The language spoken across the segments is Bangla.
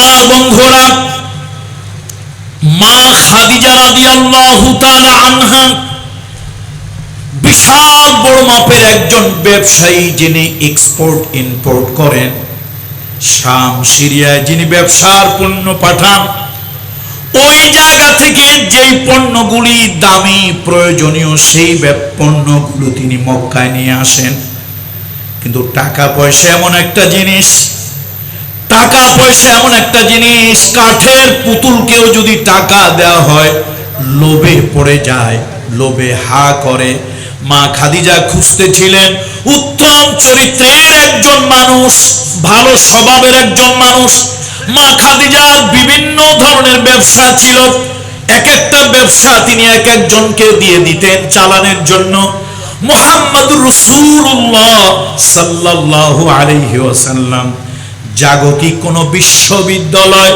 আমার বন্ধুরা, মা খাদিজা রাদিয়াল্লাহু তাআলা আনহা বিশাল বড় মাপের একজন ব্যবসায়ী যিনি এক্সপোর্ট ইম্পোর্ট করেন, শাম, সিরিয়ায় যিনি ব্যবসার পণ্য পাঠান, ওই জায়গা থেকে যেই পণ্যগুলি দামি, প্রয়োজনীয় সেই পণ্যগুলো তিনি মক্কায় নিয়ে আসেন। কিন্তু টাকা পয়সা এমন একটা জিনিস টাকা পয়সা এমন একটা জিনিস, কাঠের পুতুলকেও যদি টাকা দেওয়া হয়, লোভে পড়ে যায়, লোভে হা করে। মা খাদিজা খুঁজতেছিলেন উত্তম চরিত্রের একজন মানুষ, ভালো স্বভাবের একজন মানুষ। মা খাদিজার বিভিন্ন ধরনের ব্যবসা ছিল। এক একটা ব্যবসা তিনি এক একজনকে দিয়ে দিতেন চালানোর জন্য। মোহাম্মদুর রসুল্লাহ সাল্লাল্লাহু আলাইহি ওয়াসাল্লাম। জাগতিক কোনো বিশ্ববিদ্যালয়,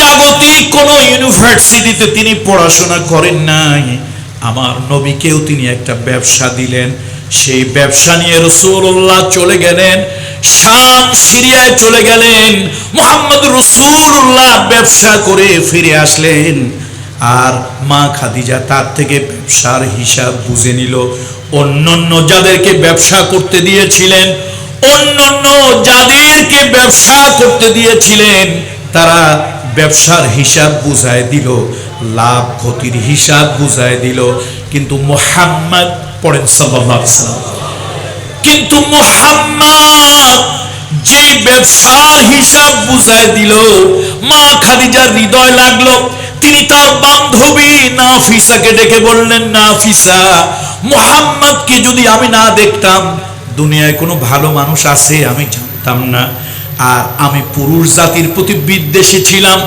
জাগতিক কোনো ইউনিভার্সিটিতে তিনি পড়াশোনা করেন নাই। আমার নবীকেও তিনি একটা ব্যবসা দিলেন। সেই ব্যবসা নিয়ে রসুল্লাহ চলে গেলেন, শাম সিরিয়ায় চলে গেলেন, মোহাম্মদ রসুল্লাহ ব্যবসা করে ফিরে আসলেন। আর মা খাদিজা তার থেকে ব্যবসার হিসাব বুঝে নিল। অন্যান্য যাদেরকে ব্যবসা করতে দিয়েছিলেন অন্যান্য যাদেরকে ব্যবসা করতে দিয়েছিলেন, তারা ব্যবসার হিসাব বুঝায় দিল, লাভ ক্ষতির হিসাব বুঝায় দিল। কিন্তু মোহাম্মদ পড়েন ওয়াসাল্লাম কিন্তু মোহাম্মদ যে ব্যবসার হিসাব বুঝায় দিল, মা খাদিজার হৃদয় লাগল। তিনি তার বান্ধবী নাফিসাকে ডেকে বললেন, নাফিসা, মোহাম্মদকে যদি আমি না দেখতাম দুনিয়ায় কোনো ভালো মানুষ আছে, আমি জানতাম না। আর আমি পুরুষ জাতির প্রতি বিদ্বেষী ছিলাম।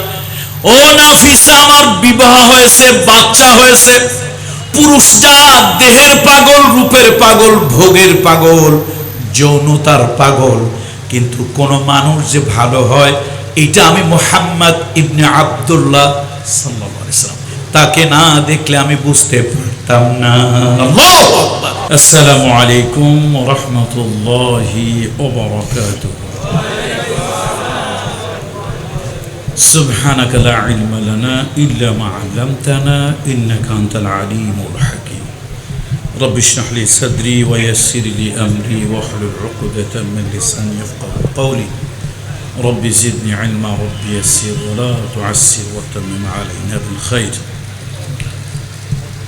ও নাফিসা, আমার বিবাহ হয়েছে, বাচ্চা হয়েছে। পুরুষ জাত দেহের পাগল, রূপের পাগল, ভোগের পাগল, যৌনতার পাগল। কিন্তু কোন মানুষ যে ভালো হয়, এটা আমি মোহাম্মদ ইবনে আব্দুল্লাহ সাল্লাম তাকে না দেখলে আমি বুঝতে পারতাম না আল্লাহু আকবার আসসালামু আলাইকুম ওয়া রাহমাতুল্লাহি ওয়া বারাকাতুহু سبحانك لا علم لنا إلا ما علمتنا إنك أنت العليم الحكيم رب اشرح لي صدري ويسر لي أمري واحلل عقدة من لساني يفقه قولي رب زدني علما رب يسر ولا تعسر وتمم علينا بالخير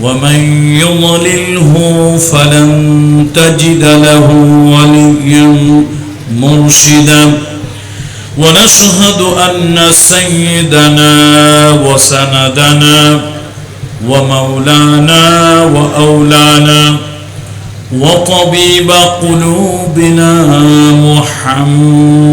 ومن يضلله فلن تجد له وليا مرشدا. ونشهد أن سيدنا وسندنا ومولانا وأولانا وطبيب قلوبنا محمد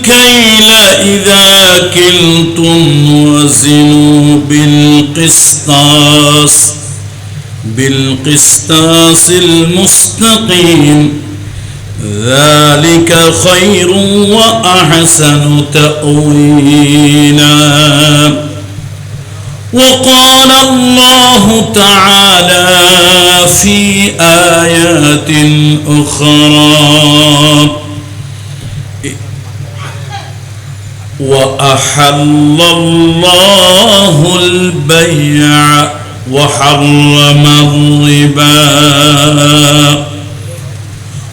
الكيل إذا كلتم وزنوا بالقسطاس بالقسطاس المستقيم. ذلك خير وأحسن تأويلا. وقال الله تعالى في آيات أخرى وأحل الله البيع وحرم الربا.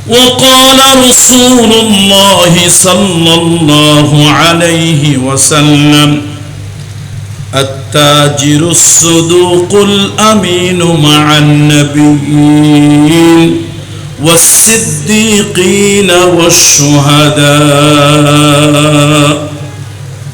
وقال رسول الله صلى الله عليه وسلم التاجر الصدوق الأمين مع النبيين والصديقين والشهداء.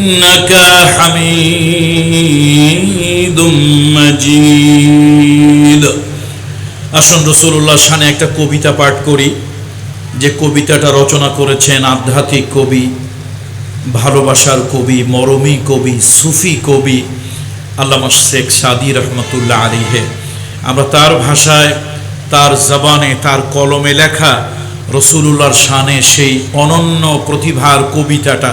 إنك حميد مجيد আসুন রসুল্লাহ শানে একটা কবিতা পাঠ করি যে কবিতাটা রচনা করেছেন আধ্যাত্মিক কবি ভালোবাসার কবি মরমী কবি সুফি কবি আল্লামা শেখ সাদি রহমতুল্লাহ আলিহে আমরা তার ভাষায় তার জবানে তার কলমে লেখা রসুলুল্লাহর শানে সেই অনন্য প্রতিভার কবিতাটা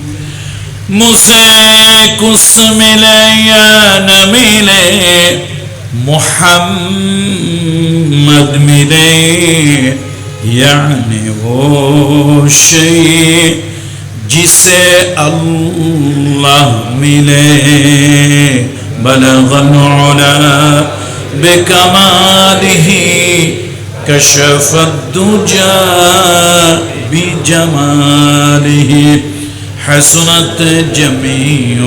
موسیقس ملے یا نہ ملے محمد ملے یعنی وہ شئی جسے اللہ ملے بلغ نعلا بکماله کشف الدجا بجماله موسیقس حسنت جميع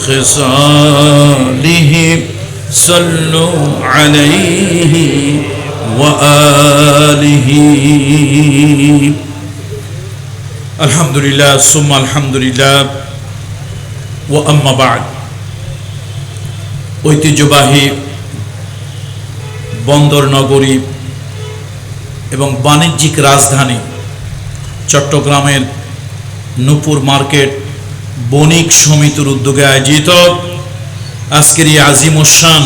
خصاله صلوا عليه وآله الحمد لله ثم الحمد لله وأما بعد ঐতিহ্যবাহী বন্দর নগরী এবং বাণিজ্যিক রাজধানী চট্টগ্রামের নূপুর মার্কেট বণিক সমিতির উদ্যোগে আয়োজিত। আজকের এই আজিম উসান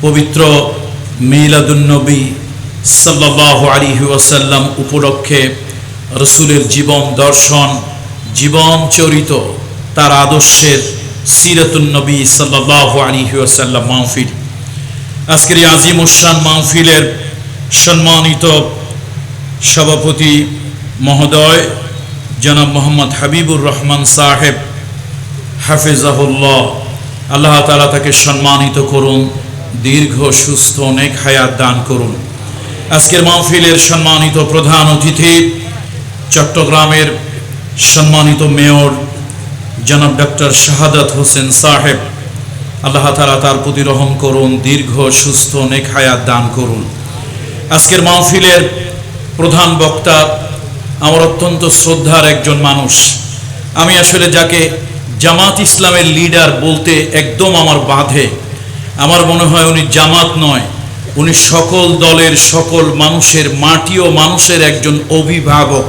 পবিত্র মিলাদুন্নবী সাল্লাহ আলিহি ওয়াসাল্লাম উপলক্ষে রসুলের জীবন দর্শন, জীবন চরিত, তার আদর্শের সিরাতুন্নবী সাল্লাহ আলিহি ওয়াসাল্লাম মাহফিল। আজকের এই আজিম উসান মাহফিলের সম্মানিত সভাপতি মহোদয় জনাব মোহাম্মদ হাবিবুর রহমান সাহেব, হাফিজাহুল্লাহ। আল্লাহ তালা তাকে সম্মানিত করুন, দীর্ঘ, সুস্থ অনেক হায়াত দান করুন। আজকের মাহফিলের সম্মানিত প্রধান অতিথি, চট্টগ্রামের সম্মানিত মেয়র, জনাব ডক্টর শাহাদাত হোসেন সাহেব। আল্লাহ তালা তার প্রতি রহম করুন, দীর্ঘ, সুস্থ অনেক হায়াত দান করুন। আজকের মাহফিলের প্রধান বক্তা আমার অত্যন্ত শ্রদ্ধার একজন মানুষ। আমি আসলে যাকে জামাত ইসলামের লিডার বলতে একদম আমার বাধে। আমার মনে হয় উনি জামাত নয়, উনি সকল দলের সকল মানুষের মাটি ও মানুষের একজন অভিভাবক।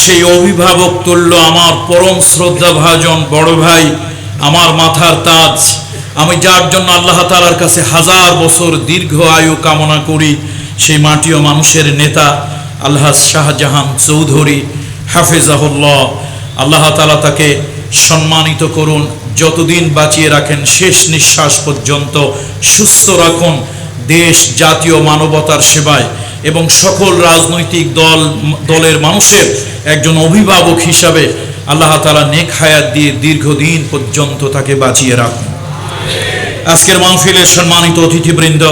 সেই অভিভাবক তুল্য আমার পরম শ্রদ্ধা ভাজন বড় ভাই, আমার মাথার তাজ। আমি যার জন্য আল্লাহ তালার কাছে হাজার বছর দীর্ঘ আয়ু কামনা করি, সেই মাটি ও মানুষের নেতা। আল্লাহ শাহজাহান চৌধুরী হাফেজাহুল্লাহ, আল্লাহ তালা তাকে সম্মানিত করুন, যতদিন বাঁচিয়ে রাখেন, শেষ নিঃশ্বাস পর্যন্ত সুস্থ রাখুন, দেশ জাতীয় মানবতার সেবায় এবং সকল রাজনৈতিক দল, দলের মানুষের একজন অভিভাবক হিসাবে আল্লাহ তালা নেক হায়াত দিয়ে দীর্ঘদিন পর্যন্ত তাকে বাঁচিয়ে রাখুন। আজকের মাহফিলের সম্মানিত অতিথিবৃন্দ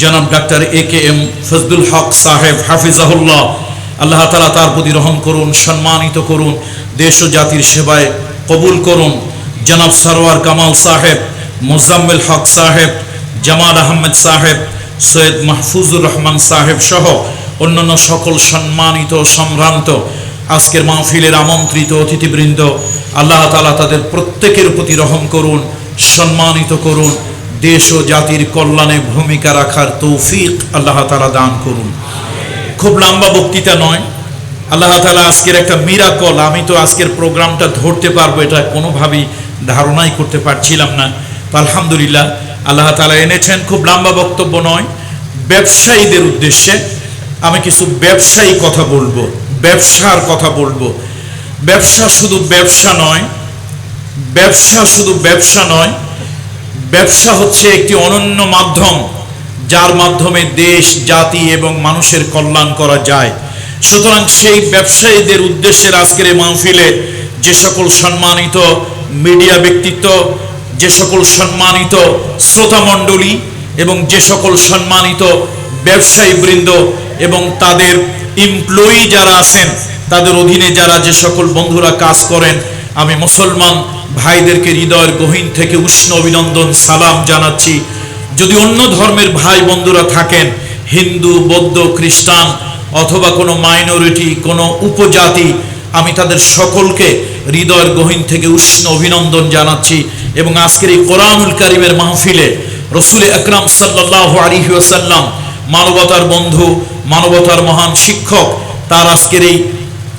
জনাব ডাক্তার এ কে এম ফজদুল হক সাহেব, হাফিজাহুল্লাহ। আল্লাহ তালা তার প্রতি রহম করুন, সম্মানিত করুন, দেশ ও জাতির সেবায় কবুল করুন। জনাব সরওয়ার কামাল সাহেব, মোজাম্মেল হক সাহেব, জামাল আহমেদ সাহেব, সৈয়দ মাহফুজুর রহমান সাহেব সহ অন্যান্য সকল সম্মানিত সম্ভ্রান্ত আজকের মাহফিলের আমন্ত্রিত অতিথিবৃন্দ, আল্লাহ তালা তাদের প্রত্যেকের প্রতি রহম করুন, সম্মানিত করুন। দেশ ও জাতির কল্যাণে ভূমিকা রাখার তৌফিক আল্লাহ তালা দান করুন। খুব লম্বা বক্তৃতা নয়। আল্লাহ তালা আজকের একটা মিরাকল আমি তো আজকের প্রোগ্রামটা ধরতে পারব, এটা কোনোভাবেই ধারণাই করতে পারছিলাম না। তো আলহামদুলিল্লাহ, আল্লাহ তালা এনেছেন, খুব লম্বা বক্তব্য নয়। ব্যবসায়ীদের উদ্দেশ্যে আমি কিছু ব্যবসায়ী কথা বলব, ব্যবসার কথা বলব। ব্যবসা শুধু ব্যবসা নয়, ব্যবসা শুধু ব্যবসা নয় ব্যবসা হচ্ছে একটি অনন্য মাধ্যম, যার মাধ্যমে দেশ, জাতি এবং মানুষের কল্যাণ করা যায়। সুতরাং সেই ব্যবসায়ীদের উদ্দেশ্যে আজকের এই মাহফিলে যে সকল সম্মানিত মিডিয়া ব্যক্তিত্ব, যে সকল সম্মানিত শ্রোতা মণ্ডলী এবং যে সকল সম্মানিত ব্যবসায়ী বৃন্দ এবং তাদের এমপ্লয়ি যারা আছেন, তাদের অধীনে যারা যে সকল বন্ধুরা কাজ করেন, আমি মুসলমান ভাইদেরকে হৃদয়ের গহীন থেকে উষ্ণ অভিনন্দন, সালাম জানাচ্ছি। যদি অন্য ধর্মের ভাই বন্ধুরা থাকেন, হিন্দু, বৌদ্ধ, খ্রিস্টান অথবা কোনো মাইনরিটি, কোনো উপজাতি, আমি তাদের সকলকে হৃদয়ের গহীন থেকে উষ্ণ অভিনন্দন জানাচ্ছি এবং আজকের এই কোরআনুল কারিমের মাহফিলে রসুল আকরাম সাল্লাহ আলী ওসাল্লাম মানবতার বন্ধু, মানবতার মহান শিক্ষক, তার আজকের এই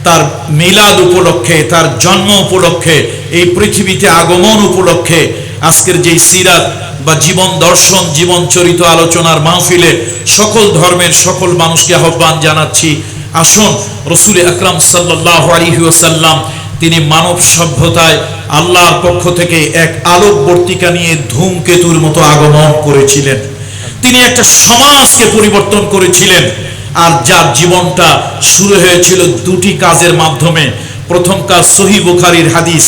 তার মিলাদ উপলক্ষে, তার জন্ম উপলক্ষে, এই পৃথিবীতে আগমন উপলক্ষে আজকের যেই সিরাত বা জীবন দর্শন, জীবন চরিত আলোচনার মাহফিলে সকল ধর্মের সকল মানুষকে আহ্বান জানাচ্ছি। আসুন, রসুল আকরাম সাল্লাহ আলহিউসাল্লাম তিনি মানব সভ্যতায় আল্লাহর পক্ষ থেকে এক আলোকবর্তিকা নিয়ে ধূমকেতুর মতো আগমন করেছিলেন। তিনি একটা সমাজকে পরিবর্তন করেছিলেন। আর যার জীবনটা শুরু হয়েছিল দুটি কাজের মাধ্যমে। প্রথম কাজ সহি বুখারির হাদিস।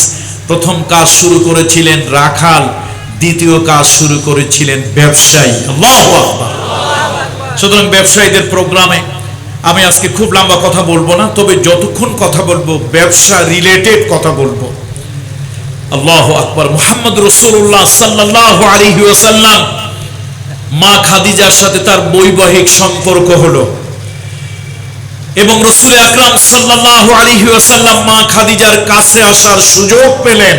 প্রথম কাজ শুরু করেছিলেন রাখাল, দ্বিতীয় কাজ শুরু করেছিলেন ব্যবসায়ী। সুতরাং ব্যবসায়ীদের প্রোগ্রামে আমি আজকে খুব লম্বা কথা বলব না, তবে যতক্ষণ কথা বলব, ব্যবসা রিলেটেড কথা বলব। আল্লাহ আকবর। মোহাম্মদ রসুল্লাহ সাল্লাহ আলী ওসাল্লাম মা খাদিজার সাথে তার বৈবাহিক সম্পর্ক হলো। এবং রসুল আকরাম সাল্লাহ আলী ওসাল্লাম মা খাদিজার কাছে আসার সুযোগ পেলেন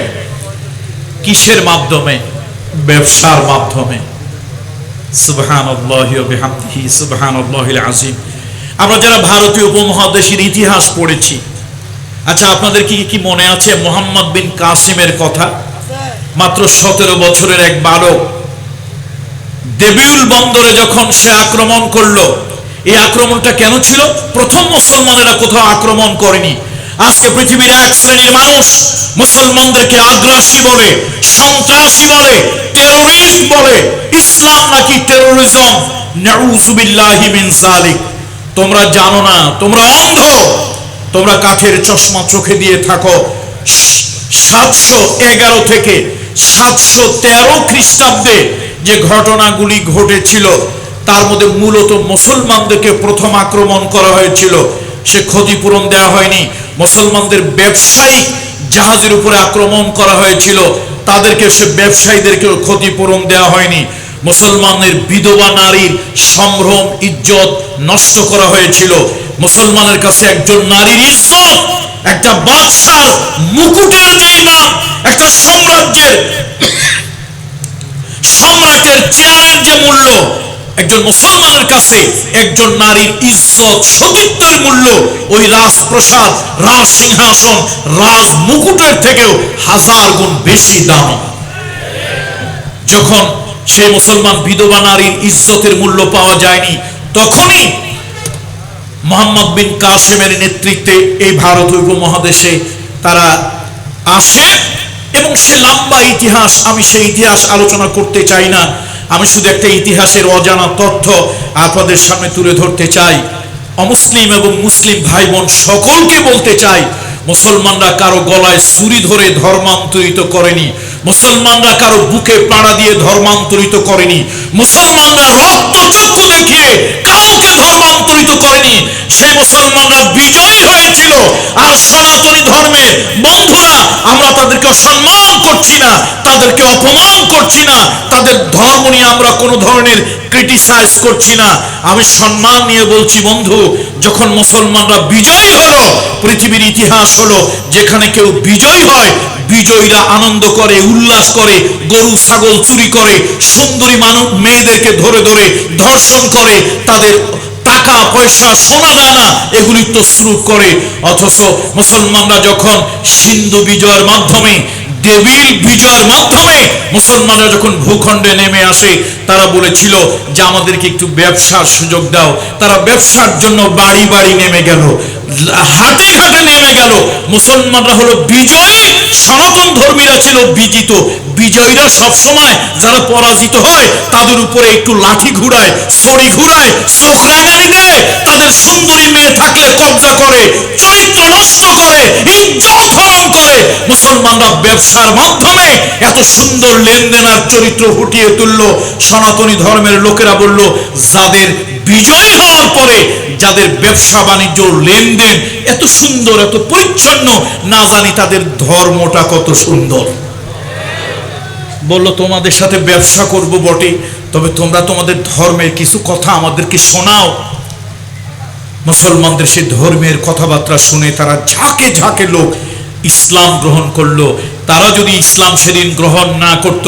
কিসের মাধ্যমে? ব্যবসার মাধ্যমে। আজিম আমরা যারা ভারতীয় উপমহাদেশের ইতিহাস পড়েছি আচ্ছা আপনাদের কি কি মনে আছে মোহাম্মদ বিন কাসিমের কথা? মাত্র সতেরো বছরের এক বালক, দেবিউল বন্দরে যখন সে আক্রমণ করল এই আক্রমণটা কেন ছিল? প্রথম মুসলমানেরা কোথাও আক্রমণ করেনি। আজকে পৃথিবীর এক শ্রেণির মানুষ মুসলমানদেরকে আগ্রাসী বলে, সন্ত্রাসী বলে টেরোরিস্ট বলে, ইসলাম নাকি টেরোরিজম তোমরা জানো না, তোমরা অন্ধ। তোমরা কাঠের চশমা চোখে দিয়ে থাকো। সাতশো এগারো থেকে সাতশো তেরো খ্রিস্টাব্দে যে ঘটনাগুলি ঘটেছিল তার মধ্যে মূলত মুসলমানদেরকে প্রথম আক্রমণ করা হয়েছিল। সে ক্ষতিপূরণ দেওয়া হয়নি। মুসলমানদের ব্যবসায়িক জাহাজের উপরে আক্রমণ করা হয়েছিল। তাদেরকে সে ব্যবসায়ীদেরকে ক্ষতিপূরণ দেওয়া হয়নি। মুসলমানের বিধবা নারীর সম্ভ্রম, ইজ্জত নষ্ট করা হয়েছিল। মুসলমানের কাছে একজন নারীর ইজ্জত, একটা বাদশার মুকুটের যেই নাম একটা সাম্রাজ্যের সম্রাটের চেয়ারের যে মূল্য একজন মুসলমানের কাছে একজন নারীর ইজ্জত সতীত্বের মূল্য ওই রাজপ্রসাদ রাজ সিংহাসন রাজ মুকুটের থেকেও হাজার গুণ বেশি দাম। যখন সেই মুসলমান বিধবা নারীর ইজ্জতের মূল্য পাওয়া যায়নি, তখনই মোহাম্মদ বিন কাসেমের নেতৃত্বে এই ভারত উপমহাদেশে তারা আসে এবং সে লম্বা ইতিহাস, আমি সেই ইতিহাস আলোচনা করতে চাই না। আমি শুধু একটা ইতিহাসের অজানা তথ্য আপনাদের সামনে তুলে ধরতে চাই। অমুসলিম এবং মুসলিম ভাই বোন সকলকে বলতে চাই, মুসলমানরা কারও গলায় ছুরি ধরে ধর্মান্তরিত করেনি, মুসলমানরা কারও বুকে পাড়া দিয়ে ধর্মান্তরিত করেনি, মুসলমানরা রক্ত চক্ষু দেখিয়ে ধর্মান্তরিত করেনি। সেই মুসলমানরা বিজয়ী হয়েছিল। আর সনাতনী ধর্মের বন্ধুরা, আমরা তাদেরকে অসম্মান করছি না, তাদেরকে অপমান করছি না, তাদের ধর্ম নিয়ে আমরা কোনো ধরনের ক্রিটিসাইজ করছি না। আমি সম্মান নিয়ে বলছি, বন্ধু, যখন মুসলমানরা বিজয়ী হলো, পৃথিবীর ইতিহাস হলো, যেখানে কেউ বিজয়ী হয় বিজয়ীরা আনন্দ করে, উল্লাস করে, গরু, ছাগল চুরি করে, সুন্দরী মানুষ মেয়েদেরকে ধরে ধরে ধর্ষণ করে, তাদের টাকা, পয়সা, সোনা দানা, এগুলি তসরুপ করে। অথচ মুসলমানরা যখন সিন্ধু বিজয়ের মাধ্যমে দেবীর বিজয়ের মাধ্যমে মুসলমানরা যখন ভূখণ্ডে নেমে আসে, তারা বলেছিল যে আমাদেরকে একটু ব্যবসার সুযোগ দাও। তারা ব্যবসার জন্য বাড়ি বাড়ি নেমে গেল, হাটে নেমে গেল। মুসলমানরা হলো বিজয়ী, সনাতন ধর্মীরা ছিল বিজিত। বিজয়ীরা সব সময় যারা পরাজিত হয়, তাদের উপরে একটু লাঠি ঘুরায় ছড়ি ঘুরায় রাঙানি দেয়। তাদের সুন্দরী মেয়ে থাকলে কবজা করে, চরিত্র নষ্ট করে, ইজ্জত মুসলমানরা ব্যবসার মাধ্যমে এত সুন্দর লেনদেন চরিত্র ফুটিয়ে তুলল। সনাতনী ধর্মের লোকেরা বলল, যাদের বিজয়ী হওয়ার পরে যাদের ব্যবসা বাণিজ্য লেনদেন এত সুন্দর, এত পরিচ্ছন্ন, না জানি তাদের ধর্মটা কত সুন্দর। তোমাদের সাথে ব্যবসা করব বটে, তবে তোমরা তোমাদের ধর্মের কিছু কথা আমাদেরকে শোনাও। মুসলমানদের সে ধর্মের কথাবার্তা শুনে তারা ঝাঁকে ঝাঁকে লোক ইসলাম গ্রহণ করল। তারা যদি ইসলাম সেদিন গ্রহণ না করত,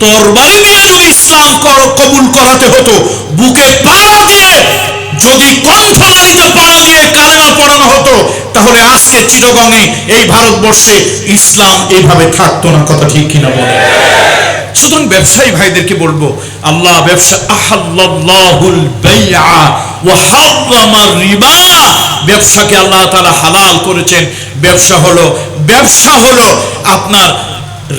তরবারি দিয়ে যদি ইসলাম কবুল করাতে হতো, বুকে পাড়া দিয়ে যদি পাড়া দিয়ে কালেমা পড়ানো হতো, তাহলে আজকে চিরগঙে এই ভারতবর্ষে ইসলাম এইভাবে থাকতো না, কথা ঠিক কিনা বলে সুতরাং ব্যবসায়ী ভাইদেরকে বলব, আল্লাহ ব্যবসা রিবা। ব্যবসাকে আল্লাহ তাআলা হালাল করেছেন। ব্যবসা হলো ব্যবসা হলো আপনার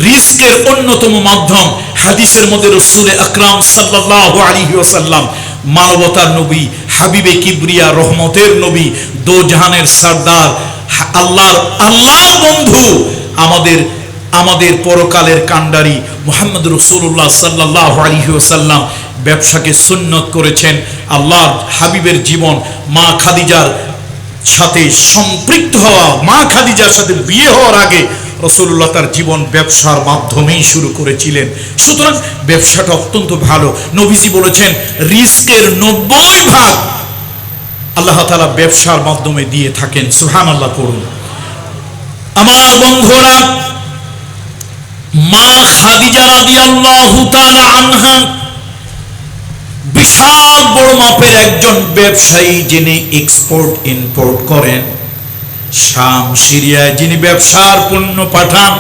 রিস্কের অন্যতম মাধ্যম। হাদিসের মধ্যে রসুলে আকরাম সাল্লাল্লাহু আলাইহি ওয়াসাল্লাম, মানবতার নবী, হাবিবে কিবরিয়া, রহমতের নবী, দো জাহানের সর্দার, আল্লাহর আল্লাহর বন্ধু, আমাদের আমাদের পরকালের কাণ্ডারি মোহাম্মদ রসুল্লাহ সাল্লাহ আলহিউসাল্লাম ব্যবসাকে সুন্নত করেছেন। আল্লাহ হাবিবের জীবন মা খাদিজার সাথে সম্পৃক্ত হওয়া, মা খাদিজার সাথে বিয়ে হওয়ার আগে রসুল্লাহ তার জীবন ব্যবসার মাধ্যমেই শুরু করেছিলেন। সুতরাং ব্যবসাটা অত্যন্ত ভালো। নবীজি বলেছেন রিস্কের নব্বই ভাগ আল্লাহ তালা ব্যবসার মাধ্যমে দিয়ে থাকেন। সুহান আল্লাহ করুন আমার বন্ধুরা, মা খাদিজা রাদিয়াল্লাহু তাআলা আনহা বিশাল বড় মাপের একজন ব্যবসায়ী যিনি এক্সপোর্ট ইম্পোর্ট করেন, শাম, সিরিয়ায় যিনি ব্যবসার পণ্য পাঠান,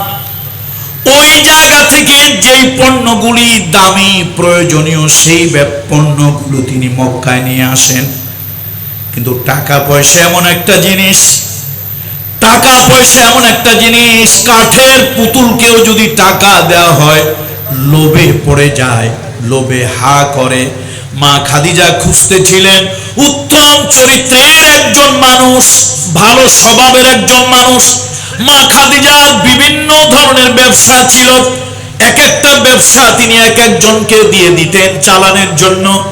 ওই জায়গা থেকে যেই পণ্যগুলি দামি, প্রয়োজনীয় সেই পণ্যগুলো তিনি মক্কায় নিয়ে আসেন। কিন্তু টাকা পয়সা এমন একটা জিনিস, টাকা পয়সা এমন একটা জিনিস, কাঠের পুতুলকেও যদি টাকা দেওয়া হয়, লোভে পড়ে যায়, লোভে হা করে মা খাদিজা খুঁজতেছিলেন উত্তম চরিত্রের একজন মানুষ, ভালো স্বভাবের একজন মানুষ। মা খাদিজার বিভিন্ন ধরনের ব্যবসা ছিল। এক একটা ব্যবসা তিনি এক একজনকে দিয়ে দিতেন চালানোর জন্য।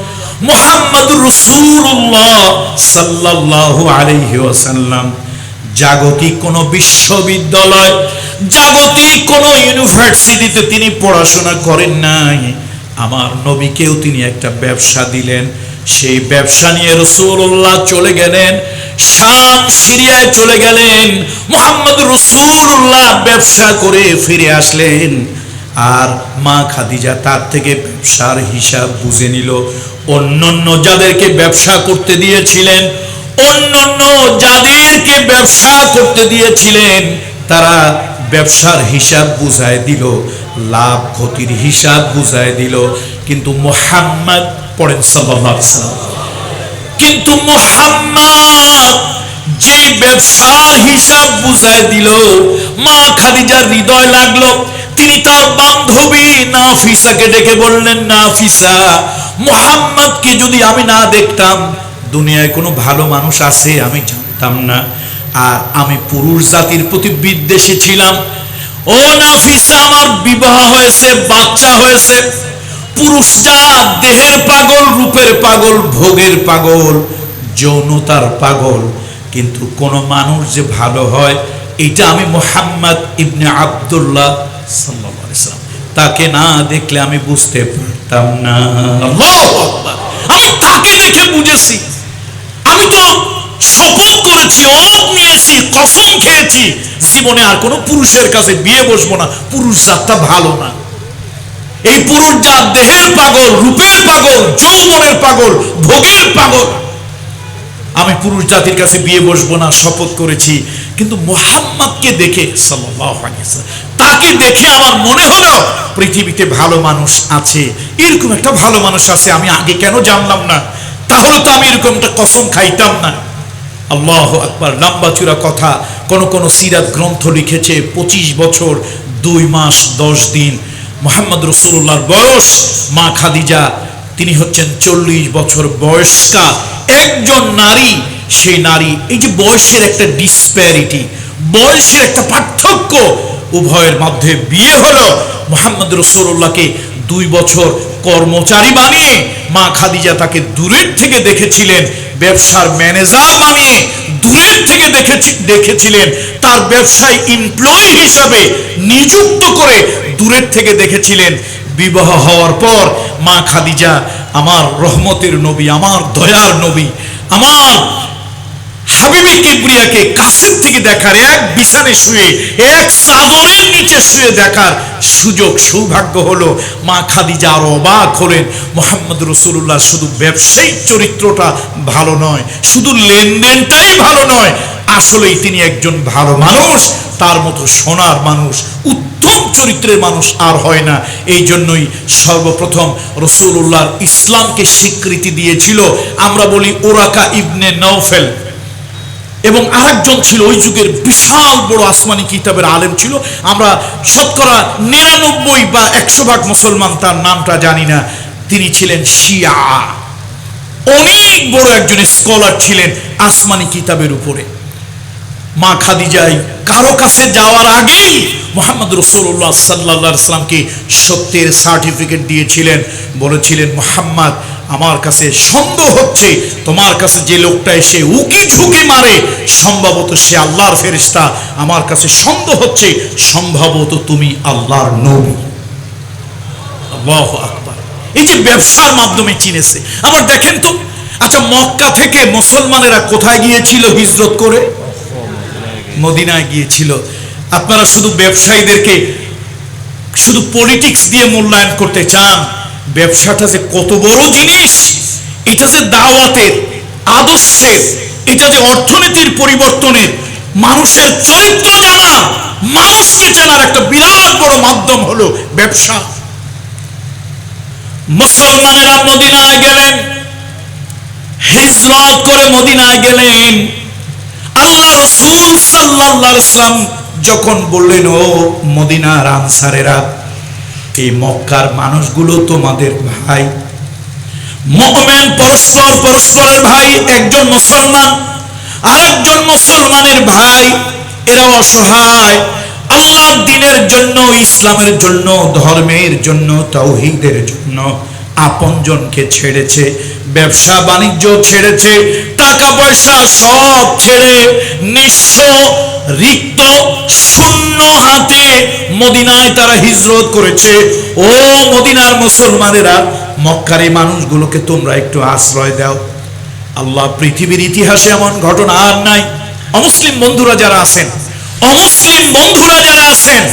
মোহাম্মদ রসুল্লাহ সাল্লাল্লাহু আলাইহি ওয়াসাল্লাম। জাগতিক কোনো বিশ্ববিদ্যালয়, জাগতিক কোনো ইউনিভার্সিটিতে তিনি পড়াশোনা করেন নাই। আমার নবীকেও তিনি একটা ব্যবসা দিলেন। সেই ব্যবসা নিয়ে রসুল্লাহ চলে গেলেন, শাম সিরিয়ায় চলে গেলেন, মোহাম্মদ রসুল্লাহ ব্যবসা করে ফিরে আসলেন। আর মা খাদিজা তার থেকে ব্যবসার হিসাব বুঝে নিল। অন্যান্য যাদেরকে ব্যবসা করতে দিয়েছিলেন, অন্যান্য যাদেরকে ব্যবসা করতে দিয়েছিলেন, তারা ব্যবসার হিসাব বুঝায় দিল। লাভ ক্ষতির হিসাব বুঝায় দিল। কিন্তু মোহাম্মদ পড়েন সাল্লাম। কিন্তু মোহাম্মদ যে ব্যবসার হিসাব বুঝায় দিল, মা খাদিজার হৃদয় লাগল। তিনি তার বান্ধবী নাফিসাকে ডেকে বললেন, নাফিসা, মোহাম্মদকে যদি আমি না দেখতাম, দুনিয়ায় কোনো ভালো মানুষ আছে আমি জানতাম না। আর আমি পুরুষ জাতির প্রতি বিদ্বেষী ছিলাম। ও নাফিসা আমার বিবাহ হয়েছে, বাচ্চা হয়েছে। পুরুষ জাত দেহের পাগল, রূপের পাগল, ভোগের পাগল, যৌনতার পাগল। কিন্তু কোন মানুষ যে ভালো হয় এটা আমি মোহাম্মদ ইবনে আব্দুল্লাহ সাল্লাম। তাকে না দেখলে আমি বুঝতে পারতাম না। আমি তাকে দেখে বুঝেছি। আমি তো শপথ করেছি অপ নিয়েছি, কসম খেয়েছি। জীবনে আর কোনো পুরুষের কাছে বিয়ে বসবো না, পুরুষ জাতটা ভালো না। এই পুরুষ জাত দেহের পাগল, রূপের পাগল, যৌবনের পাগল, ভোগের পাগল। আমি পুরুষ জাতির কাছে বিয়ে বসবো না, শপথ করেছি, কিন্তু মোহাম্মদকে দেখে তাকে দেখে আমার মনে হলো, পৃথিবীতে ভালো মানুষ আছে। এরকম একটা ভালো মানুষ আছে, আমি আগে কেন জানলাম না? তাহলে তো আমি এরকম একটা কসম খাইতাম না। আল্লাহ আকবার লম্বা চূড়া কথা, কোন কোন সিরাত গ্রন্থ লিখেছে পঁচিশ বছর, দুই মাস, দশ দিন। মোহাম্মদ রসুল্লাহর বয়স, মা খাদিজা, তিনি হচ্ছেন চল্লিশ বছর বয়স্কা। একজন নারী, সেই নারী, এই যে বয়সের একটা ডিসপ্যারিটি বয়সের একটা পার্থক্য, উভয়ের মধ্যে বিয়ে হলো। মোহাম্মদ রসুল্লাহকে দুই বছর কর্মচারী বানিয়ে মা খাদিজা তাকে দূরের থেকে দেখেছিলেন। ব্যবসার ম্যানেজার বানিয়ে দূরের থেকে দেখেছি দেখেছিলেন। তার ব্যবসায় এমপ্লয়ি হিসাবে নিযুক্ত করে দূরের থেকে দেখেছিলেন। বিবাহ হওয়ার পর, মা খাদিজা, আমার রহমতের নবী, আমার দয়ার নবী, আমার হাবিবি কিবরিয়াকে কাছের থেকে দেখার এক বিছানে শুয়ে, এক চাদরের নিচে শুয়ে দেখার সুযোগ, সৌভাগ্য হলো মা খাদিজা আরও অবাক হলেন। মোহাম্মদ রসুল্লাহ শুধু ব্যবসায়িক চরিত্রটা ভালো নয়, শুধু লেনদেনটাই ভালো নয়, আসলেই তিনি একজন ভালো মানুষ, তার মতো সোনার মানুষ, উত্তম চরিত্রের মানুষ আর হয় না। এই জন্যই সর্বপ্রথম রসুল্লাহর ইসলামকে স্বীকৃতি দিয়েছিল। আমরা বলি ওরাকা ইবনে নৌফেল এবং আরেকজন ছিল, ওই যুগের বিশাল বড় আসমানি কিতাবের আলেম ছিল। আমরা শতকরা নিরানব্বই বা একশো ভাগ মুসলমান, তার নামটা জানি না। তিনি ছিলেন শিয়া। অনেক বড় একজন স্কলার ছিলেন আসমানি কিতাবের উপরে। মা খাদিজাই, কারও কাছে যাওয়ার আগেই মোহাম্মদ রসুল্লাহ সাল্লা সাল্লামকে সত্যের সার্টিফিকেট দিয়েছিলেন। বলেছিলেন, মোহাম্মদ আমার কাছে সন্দেহ হচ্ছে, তোমার কাছে যে লোকটা এসে উকি ঝুঁকি মারে, সম্ভবত সে আল্লাহর ফেরিস্তা আমার কাছে সন্দেহ হচ্ছে, সম্ভবত তুমি আল্লাহর নবী। আল্লাহু আকবার। এই যে ব্যবসার মাধ্যমে চিনেছে। আবার দেখেন তো আচ্ছা মক্কা থেকে মুসলমানেরা কোথায় গিয়েছিল হিজরত করে? মদিনায় গিয়েছিল। আপনারা শুধু ব্যবসায়ীদেরকে শুধু পলিটিক্স দিয়ে মূল্যায়ন করতে চান ব্যবসাটা যে কত বড় জিনিস, এটা যে দাওয়াতের, আদর্শের, এটা যে অর্থনীতির পরিবর্তনের, মানুষের চরিত্র জানা, মানুষকে চেনার একটা বিরাট বড় মাধ্যম হলো ব্যবসা। মুসলমানেরা মদিনায় গেলেন, হিজরত করে মদিনায় গেলেন। আল্লাহ রসুল সাল্লাহ ইসলাম যখন বললেন, ও মদিনার আনসারেরা এই মক্কার মানুষগুলো তোমাদের ভাই। মোমেন পরস্পর পরস্পরের ভাই, একজন মুসলমান, আরেকজন মুসলমানের ভাই। এরা অসহায়। আল্লাহর দিনের জন্য, ইসলামের জন্য, ধর্মের জন্য তৌহিদের জন্য আপনজনকে ছেড়েছে, ব্যবসা বাণিজ্য ছেড়েছে টাকা পয়সা সব ছেড়ে নিঃস্ব, রিক্ত, শূন্য হাতে মদিনায় তারা হিজরত করেছে। ও মদিনার মুসলমানেরা, মক্কার এই মানুষগুলোকে তোমরা একটু আশ্রয় দাও। আল্লাহ পৃথিবীর ইতিহাসে এমন ঘটনা আর নাই। অমুসলিম বন্ধুরা যারা আছেন, অমুসলিম বন্ধুরা যারা আছেন,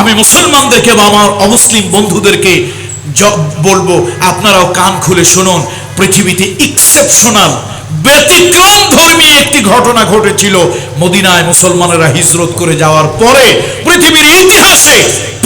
আমি মুসলমানদেরকে বা আমার অমুসলিম বন্ধুদেরকে বলব, আপনারাও কান খুলে শুনুন। পৃথিবীতে এক্সেপশনাল ব্যতিক্রম ধর্মী একটি ঘটনা ঘটেছিল। মদিনায় মুসলমানেরা হিজরত করে যাওয়ার পরে পৃথিবীর ইতিহাসে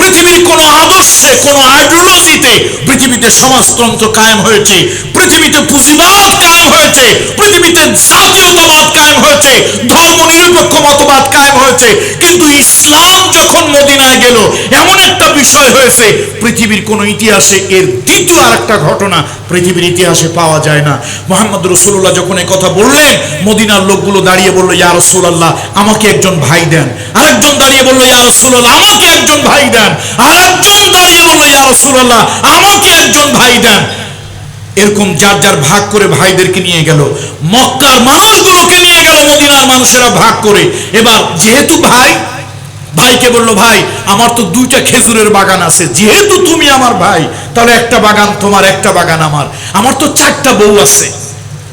পৃথিবীর কোন আদর্শে, কোন আইডিওলজিতে পৃথিবীতে সমাজতন্ত্র কায়েম হয়েছে, পৃথিবীতে পুঁজিবাদ কায়েম হয়েছে, পৃথিবীতে জাতীয়তাবাদ কায়েম হয়েছে, ধর্ম নিরপেক্ষ মতবাদ কায়েম হয়েছে। কিন্তু ইসলাম যখন মদিনায় গেল, এমন একটা বিষয় হয়েছে, পৃথিবীর কোন ইতিহাসে এর দ্বিতীয় আর একটা ঘটনা পৃথিবীর ইতিহাসে পাওয়া যায় না। মোহাম্মদ রসুল্লাহ যখন এই কথা বললেন, মদিনার লোকগুলো দাঁড়িয়ে বলল, ইয়া রসুল্লাহ আমাকে একজন ভাই দেন। আরেকজন দাঁড়িয়ে বলল, ইয়া রসুল্লাহ আমাকে একজন ভাই দেন। আরেকজন দাঁড়িয়ে বলল ইয়া রসুল্লাহ আমাকে একজন ভাই দেন। এরকম যার যার ভাগ করে ভাইদেরকে নিয়ে গেল, মক্কার মানুষগুলোকে নিয়ে গেল, মদিনার মানুষেরা ভাগ করে। এবার যেহেতু ভাই, ভাইকে বলল, ভাই, আমার তো দুইটা খেজুরের বাগান আছে, যেহেতু তুমি আমার ভাই, তাহলে একটা বাগান তোমার, একটা বাগান আমার। আমার তো চারটা বউ আছে।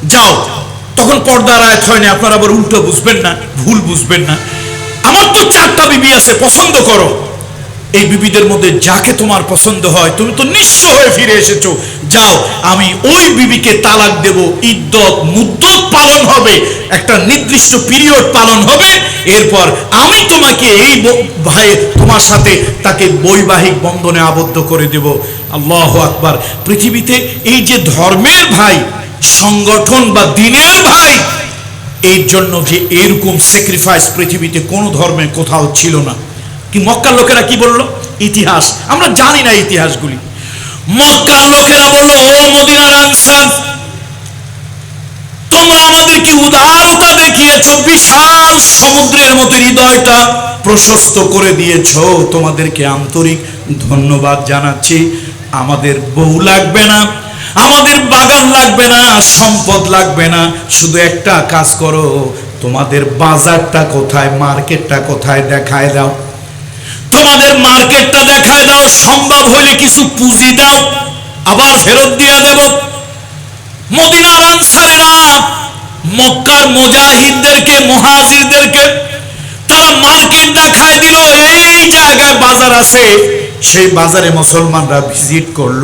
যাও, তখন পর্দার আয়াত হয়নি আপনারা আবার উল্টো বুঝবেন না, ভুল বুঝবেন না। আমার তো চারটা বিবি আছে, পছন্দ করো। এই বিবিদের মধ্যে যাকে তোমার পছন্দ হয়, তুমি তো নিঃস্ব হয়ে ফিরে এসেছ। যাও, আমি ওই বিবিকে তালাক দেব। ইদ্যত মুদ্দত পালন হবে, একটা নির্দিষ্ট পিরিয়ড পালন হবে। এরপর আমি তোমাকে এই ভাই তোমার সাথে তাকে বৈবাহিক বন্ধনে আবদ্ধ করে দেব। আল্লাহ আকবার। পৃথিবীতে এই যে ধর্মের ভাই, সংগঠন বা দিনের ভাই, এর জন্য যে এরকম স্যাক্রিফাইস পৃথিবীতে কোনো ধর্মে কোথাও ছিল না। কি মক্কার লোকেরা কি বলল? ইতিহাস। আমরা জানি না ইতিহাসগুলি। মক্কার লোকেরা বলল, ও মদিনার আনসার, তোমরা আমাদেরকে উদারতা দেখিয়েছ, বিশাল সমুদ্রের মতো হৃদয়টা প্রশস্ত করে দিয়েছ। তোমাদেরকে আন্তরিক ধন্যবাদ জানাচ্ছি। আমাদের বউ লাগবে না, আমাদের বাগান লাগবে না, সম্পদ লাগবে না। শুধু একটা কাজ করো, তোমাদের বাজারটা কোথায়, মার্কেটটা কোথায় দেখায় দাও। তোমাদের মার্কেটটা দেখায় দাও, সম্ভব হইলে কিছু পুঁজি দাও, আবার ফেরত দিয়ে দেব। মদিনার আনসারেরা, মক্কার মুজাহিদদেরকে, মুহাজিরদেরকে, তারা মার্কেট দেখায় দিল, এই জায়গায় বাজার আছে। সেই বাজারে মুসলমানরা ভিজিট করল,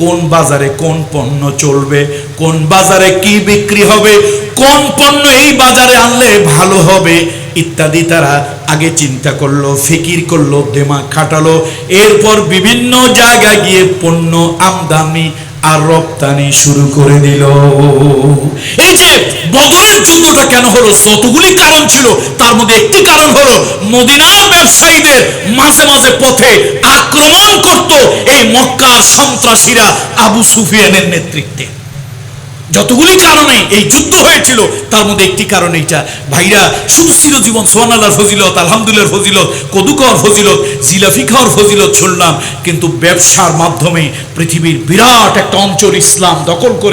কোন বাজারে কোন পণ্য চলবে, কোন বাজারে কি বিক্রি হবে, কোন পণ্য এই বাজারে আনলে ভালো হবে, ইত্যাদি তারা আগে চিন্তা করল, ফিকির করল দেমাগ খাটালো, এরপর বিভিন্ন জায়গায় গিয়ে পণ্য আমদানি আর রপ্তানি শুরু করে দিল। এই যে বদরের যুদ্ধটা কেন হলো? যতগুলি কারণ ছিল, তার মধ্যে একটি কারণ হলো, মদিনার ব্যবসায়ীদের মাঝে মাঝে পথে আক্রমণ করত এই মক্কার সন্ত্রাসীরা আবু সুফিয়ানের নেতৃত্বে। যতগুলি কারণে এই যুদ্ধ হয়েছিল, তার মধ্যে একটি কারণ এইটা। ভাইরা শুধু জীবন সোহান আল্লাহর ফজিলত আলহামদুলিল্লাহ ফজিলত, কদুকর ফজিলত জিলাফি খাওয়ার ফজিলত শুনলাম, কিন্তু ব্যবসার মাধ্যমে পৃথিবীর বিরাট একটা অঞ্চল ইসলাম দখল করে